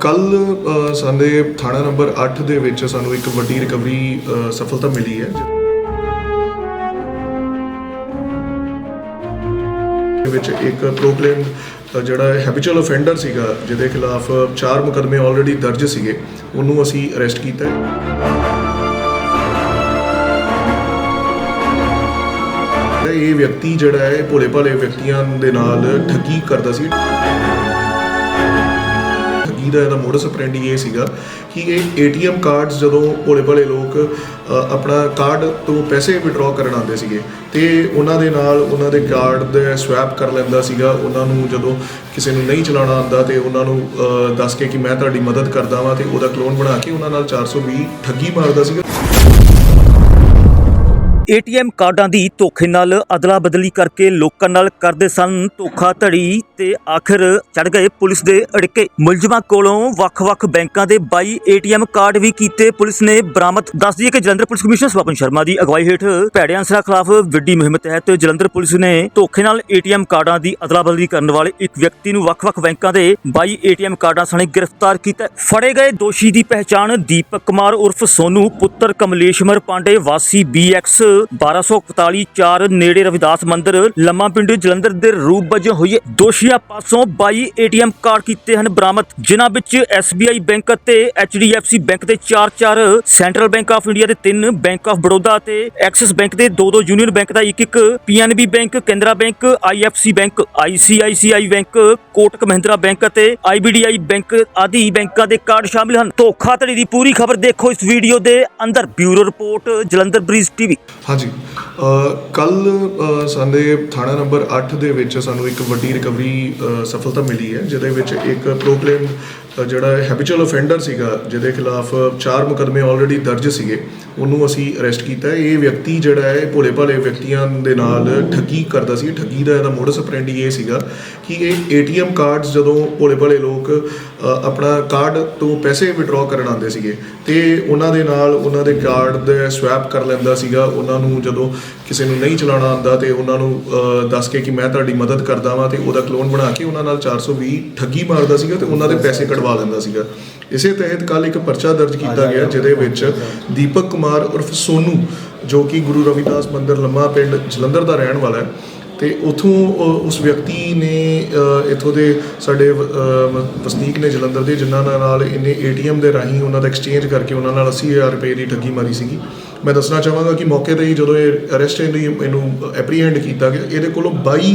ਕੱਲ ਸਾਡੇ ਥਾਣਾ ਨੰਬਰ 8 ਦੇ ਵਿੱਚ ਸਾਨੂੰ ਇੱਕ ਵੱਡੀ ਰਿਕਵਰੀ ਸਫਲਤਾ ਮਿਲੀ ਹੈ। ਦੇ ਵਿੱਚ ਇੱਕ ਪ੍ਰੋਕਲੇਮ ਜਿਹੜਾ ਹੈਬਿਚੁਅਲ ਅਫੈਂਡਰ ਸੀਗਾ, ਜਿਹਦੇ ਖਿਲਾਫ ਚਾਰ ਮੁਕਦਮੇ ਆਲਰੇਡੀ ਦਰਜ ਸੀਗੇ, ਉਹਨੂੰ ਅਸੀਂ ਅਰੈਸਟ ਕੀਤਾ ਇਹ ਵਿਅਕਤੀ ਜਿਹੜਾ ਹੈ ਭੋਲੇ ਭਾਲੇ ਵਿਅਕਤੀਆਂ ਦੇ ਨਾਲ ਠੱਗੀ ਕਰਦਾ ਸੀ। ਠੱਗੀ ਦਾ ਇਹਦਾ ਮੋਡਸ ਆਪਰੈਂਡੀ ਇਹ ਸੀਗਾ ਕਿ ਇਹ ਏਟੀਐਮ ਕਾਰਡਸ ਜਦੋਂ ਭੋਲੇ ਭਾਲੇ ਲੋਕ ਆਪਣਾ ਕਾਰਡ ਤੋਂ ਪੈਸੇ ਵਿਡਰਾਅ ਕਰਨ ਆਉਂਦੇ ਸੀਗੇ, ਤੇ ਉਹਨਾਂ ਦੇ ਨਾਲ ਉਹਨਾਂ ਦੇ ਕਾਰਡ ਦੇ ਸਵੈਪ ਕਰ ਲੈਂਦਾ ਸੀਗਾ, ਉਹਨਾਂ ਨੂੰ ਜਦੋਂ ਕਿਸੇ ਨੂੰ ਨਹੀਂ ਚਲਾਉਣਾ ਆਉਂਦਾ ਤੇ ਉਹਨਾਂ ਨੂੰ ਦੱਸ ਕੇ ਕਿ ਮੈਂ ਤੁਹਾਡੀ ਮਦਦ ਕਰਦਾ ਵਾਂ ਤੇ ਉਹਦਾ ਕਲੋਨ ਬਣਾ ਕੇ ਉਹਨਾਂ ਨਾਲ 420 ਠੱਗੀ ਮਾਰਦਾ ਸੀਗਾ। ਏਟੀਐਮ ਕਾਰਡਾਂ ਦੀ ਧੋਖੇ ਨਾਲ ਅਦਲਾ ਬਦਲੀ ਕਰਕੇ ਲੋਕਾਂ ਨਾਲ ਕਰਦੇ ਸਨ ਧੋਖਾਧੜੀ ਤੇ ਆਖਰ ਚੜ ਗਏ ਪੁਲਿਸ ਦੇ ਅੜਕੇ। ਮੁਲਜ਼ਮਾਂ ਕੋਲੋਂ ਵੱਖ-ਵੱਖ ਬੈਂਕਾਂ ਦੇ 22 ਏਟੀਐਮ ਕਾਰਡ ਵੀ ਕੀਤੇ। ਪੁਲਿਸ ਨੇ ਬਰਾਮਦ ਦੱਸ ਦਈਏ ਕਿ ਜਲੰਧਰ ਪੁਲਿਸ ਕਮਿਸ਼ਨਰ ਸਵਾਪਨ ਸ਼ਰਮਾ ਦੀ ਅਗਵਾਈ ਹੇਠ ਭੈੜੇ ਅਨਸਰਾਂ ਖਿਲਾਫ ਵੱਡੀ ਮੁਹਿੰਮ ਤਹਿਤ ਜਲੰਧਰ ਪੁਲਿਸ ਨੇ ਧੋਖੇ ਨਾਲ ਏਟੀਐਮ ਕਾਰਡਾਂ ਦੀ ਅਦਲਾ ਬਦਲੀ ਕਰਨ ਵਾਲੇ ਇੱਕ ਵਿਅਕਤੀ ਨੂੰ ਵੱਖ-ਵੱਖ ਬੈਂਕਾਂ ਦੇ 22 ਏਟੀਐਮ ਕਾਰਡਾਂ ਸਣੇ ਗ੍ਰਿਫਤਾਰ ਕੀਤਾ ਫੜੇ ਗਏ ਦੋਸ਼ੀ ਦੀ ਪਹਿਚਾਣ ਦੀਪਕ ਕੁਮਾਰ ਉਰਫ ਸੋਨੂ, ਪੁੱਤਰ ਕਮਲੇਸ਼ਮਰ ਪਾਂਡੇ, ਵਾਸੀ BX 1241 4 ਨੇੜੇ ਰਵਿਦਾਸ ਮੰਦਿਰ, ਲੰਮਾ ਪਿੰਡ ਜਲੰਧਰ ਦੇ ਰੂਪ ਵਜੋਂ ਹੋਈ ਦੋਸ਼ੀਆਂ ਪਾਸੋਂ 22 ਏਟੀਐਮ ਕਾਰਡ ਕੀਤੇ ਹਨ ਬਰਾਮਦ, ਜਿਨ੍ਹਾਂ ਵਿੱਚ SBI ਬੈਂਕ ਅਤੇ HDFC ਬੈਂਕ ਦੇ 4-4 ਸੈਂਟਰਲ ਬੈਂਕ ਆਫ ਇੰਡੀਆ ਦੇ 3 ਬੈਂਕ ਆਫ ਬੜੌਦਾ ਅਤੇ ਐਕਸਿਸ ਬੈਂਕ ਦੇ 2-2 ਯੂਨੀਅਨ ਬੈਂਕ ਦਾ ਇੱਕ ਇੱਕ PNB bank, Canara bank IFC bank ICICI bank, Kotak Mahindra bank ਅਤੇ IBDI ਬੈਂਕ ਆਦਿ ਬੈਂਕਾਂ ਦੇ ਕਾਰਡ ਸ਼ਾਮਿਲ ਹਨ। ਧੋਖਾਧੜੀ ਦੀ ਪੂਰੀ ਖਬਰ ਦੇਖੋ ਇਸ ਵੀਡੀਓ ਦੇ ਅੰਦਰ। Bureau report, Jalandhar Brij TV. ਹਾਂਜੀ। ਕੱਲ ਸਾਡੇ ਥਾਣਾ ਨੰਬਰ 8 ਦੇ ਵਿੱਚ ਸਾਨੂੰ ਇੱਕ ਵੱਡੀ ਰਿਕਵਰੀ ਸਫਲਤਾ ਮਿਲੀ ਹੈ, ਜਿਹਦੇ ਵਿੱਚ ਇੱਕ ਪ੍ਰੋਕਲੇਮ ਅ, ਜਿਹੜਾ ਹੈਬਿਚੁਅਲ ਅਫੈਂਡਰ ਸੀਗਾ ਜਿਹਦੇ ਖਿਲਾਫ ਚਾਰ ਮੁਕਦਮੇ ਆਲਰੇਡੀ ਦਰਜ ਸੀਗੇ ਉਹਨੂੰ ਅਸੀਂ ਅਰੈਸਟ ਕੀਤਾ ਇਹ ਵਿਅਕਤੀ ਜਿਹੜਾ ਹੈ ਭੋਲੇ ਭਾਲੇ ਵਿਅਕਤੀਆਂ ਦੇ ਨਾਲ ਠੱਗੀ ਕਰਦਾ ਸੀ। ਠੱਗੀ ਦਾ ਇਹਦਾ ਮੋਡਸ ਆਪਰੈਂਡੀ ਇਹ ਸੀਗਾ ਕਿ ਇਹ ਏਟੀਐਮ ਕਾਰਡਸ ਜਦੋਂ ਭੋਲੇ ਭਾਲੇ ਲੋਕ ਆਪਣਾ ਕਾਰਡ ਤੋਂ ਪੈਸੇ ਵਿਡਰਾਅ ਕਰਨ ਆਉਂਦੇ ਸੀਗੇ ਤੇ ਉਹਨਾਂ ਦੇ ਨਾਲ ਉਹਨਾਂ ਦੇ ਕਾਰਡ ਦੇ ਸਵੈਪ ਕਰ ਲੈਂਦਾ ਸੀਗਾ। ਉਹਨਾਂ ਨੂੰ ਜਦੋਂ ਕਿਸੇ ਨੂੰ ਨਹੀਂ ਚਲਾਉਣਾ ਆਉਂਦਾ ਤੇ ਉਹਨਾਂ ਨੂੰ ਦੱਸ ਕੇ ਕਿ ਮੈਂ ਤੁਹਾਡੀ ਮਦਦ ਕਰਦਾ ਵਾਂ ਤੇ ਉਹਦਾ ਕਲੋਨ ਬਣਾ ਕੇ ਉਹਨਾਂ ਨਾਲ 420 ਠੱਗੀ ਮਾਰਦਾ ਸੀਗਾ ਤੇ ਉਹਨਾਂ ਦੇ ਪੈਸੇ ਕਢਵਾ ਲੈਂਦਾ ਸੀਗਾ। ਇਸੇ ਤਹਿਤ ਕੱਲ ਇੱਕ ਪਰਚਾ ਦਰਜ ਕੀਤਾ ਗਿਆ ਜਿਹਦੇ ਵਿੱਚ ਦੀਪਕ ਕੁਮਾਰ ਉਰਫ ਸੋਨੂ ਜੋ ਕਿ ਗੁਰੂ ਰਵਿਦਾਸ ਮੰਦਿਰ ਲੰਮਾ ਪਿੰਡ ਜਲੰਧਰ ਦਾ ਰਹਿਣ ਵਾਲਾ ਹੈ ਤੇ ਉਥੋਂ ਉਸ ਵਿਅਕਤੀ ਨੇ ਇੱਥੋਂ ਦੇ ਸਾਡੇ ਵਸਨੀਕ ਨੇ ਜਲੰਧਰ ਦੇ ਜਿਨ੍ਹਾਂ ਨਾਲ ਇਹਨੇ ਏਟੀਐਮ ਦੇ ਰਾਹੀਂ ਉਹਨਾਂ ਦਾ ਐਕਸਚੇਂਜ ਕਰਕੇ ਉਹਨਾਂ ਨਾਲ 80000 ਰੁਪਏ ਦੀ ਠੱਗੀ ਮਾਰੀ ਸੀਗੀ। ਮੈਂ ਦੱਸਣਾ ਚਾਹਾਂਗਾ ਕਿ ਮੌਕੇ ਤੇ ਹੀ ਜਦੋਂ ਇਹ ਅਰੈਸਟ ਇਹਨੂੰ ਇਹਨੂੰ ਐਪਰੀਹੈਂਡ ਕੀਤਾ ਗਿਆ। ਇਹਦੇ ਕੋਲੋਂ 22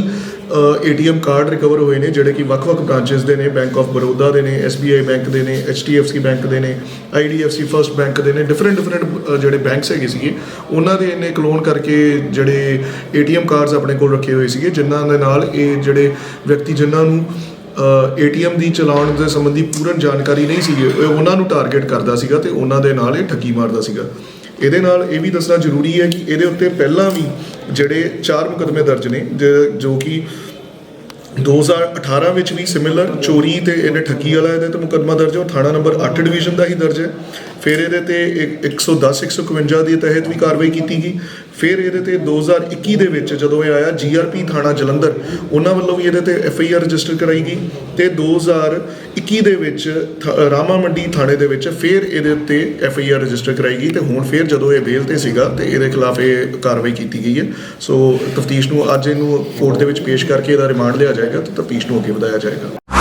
ਏਟੀਐਮ ਕਾਰਡ ਰਿਕਵਰ ਹੋਏ ਨੇ, ਜਿਹੜੇ ਕਿ ਵੱਖ-ਵੱਖ ਬ੍ਰਾਂਚਸ ਦੇ ਨੇ ਬੈਂਕ ਆਫ ਬਰੋਦਾ ਦੇ ਨੇ SBI ਬੈਂਕ ਦੇ ਨੇ HDFC ਬੈਂਕ ਦੇ ਨੇ IDFC ਫਰਸਟ ਬੈਂਕ ਦੇ ਨੇ ਡਿਫਰੈਂਟ ਡਿਫਰੈਂਟ ਜਿਹੜੇ ਬੈਂਕਸ ਹੈਗੇ ਸੀਗੇ, ਉਹਨਾਂ ਦੇ ਇਹਨੇ ਕਲੋਨ ਕਰਕੇ ਜਿਹੜੇ ਏਟੀਐਮ ਕਾਰਡਸ ਆਪਣੇ ਕੋਲ ਰੱਖੇ ਹੋਏ ਸੀਗੇ, ਜਿਨ੍ਹਾਂ ਦੇ ਨਾਲ ਇਹ ਜਿਹੜੇ ਵਿਅਕਤੀ ਜਿਨ੍ਹਾਂ ਨੂੰ ਏਟੀਐਮ ਦੀ ਚਲਾਉਣ ਦੇ ਸੰਬੰਧੀ ਪੂਰਨ ਜਾਣਕਾਰੀ ਨਹੀਂ ਸੀਗੀ ਉਹਨਾਂ ਨੂੰ ਟਾਰਗੇਟ ਕਰਦਾ ਸੀਗਾ ਤੇ ਉਹਨਾਂ ਦੇ ਨਾਲ ਇਹ ਠੱਗੀ ਮਾਰਦਾ ਸੀਗਾ। ਇਹਦੇ ਨਾਲ ਇਹ ਵੀ ਦੱਸਣਾ ਜ਼ਰੂਰੀ ਹੈ ਕਿ ਇਹਦੇ ਉੱਤੇ ਪਹਿਲਾਂ ਵੀ ਜਿਹੜੇ ਚਾਰ ਮੁਕਦਮੇ ਦਰਜ ਨੇ, ਜ- ਜੋ ਕਿ 2018 ਵਿੱਚ ਵੀ ਸਿਮਿਲਰ ਚੋਰੀ ਤੇ ਇਹਨੇ ਠੱਗੀ ਵਾਲਾ ਇਹਦੇ ਤੇ ਮੁਕੱਦਮਾ ਦਰਜ ਹੈ। ਉਹ ਥਾਣਾ ਨੰਬਰ 8 ਡਿਵੀਜ਼ਨ ਦਾ ਹੀ ਦਰਜ ਹੈ। ਫਿਰ ਇਹਦੇ ਤੇ ਇੱਕ- 110 151 ਦੇ ਤਹਿਤ ਵੀ ਕਾਰਵਾਈ ਕੀਤੀ ਗਈ। ਫਿਰ ਇਹਦੇ ਤੇ 2021 ਦੇ ਵਿੱਚ ਜਦੋਂ ਇਹ ਆਇਆ ਜੀਆਰਪੀ ਥਾਣਾ ਜਲੰਧਰ, ਉਹਨਾਂ ਵੱਲੋਂ ਵੀ ਇਹਦੇ ਤੇ ਐਫ ਆਈ ਆਰ ਰਜਿਸਟਰ ਕਰਾਈ ਗਈ। ਤੇ 2021 ਦੇ ਵਿੱਚ ਥ- ਰਾਮਾ ਮੰਡੀ ਥਾਣੇ ਦੇ ਵਿੱਚ ਫਿਰ ਇਹਦੇ ਉੱਤੇ ਐਫ ਆਈ ਆਰ ਰਜਿਸਟਰ ਕਰਾਈ ਗਈ ਤੇ ਹੁਣ ਫਿਰ ਜਦੋਂ ਇਹ ਬੇਲ ਤੇ ਸੀਗਾ ਤੇ ਇਹਦੇ ਖਿਲਾਫ ਇਹ ਕਾਰਵਾਈ ਕੀਤੀ ਗਈ ਹੈ। ਸੋ ਤਫਤੀਸ਼ ਨੂੰ ਅੱਜ ਇਹਨੂੰ ਕੋਰਟ ਦੇ ਵਿੱਚ ਪੇਸ਼ ਕਰਕੇ ਇਹਦਾ ਰਿਮਾਂਡ ਲਿਆ ਜਾਏਗਾ ਤੇ ਤਫਤੀਸ਼ ਨੂੰ ਅੱਗੇ ਵਧਾਇਆ ਜਾਏਗਾ।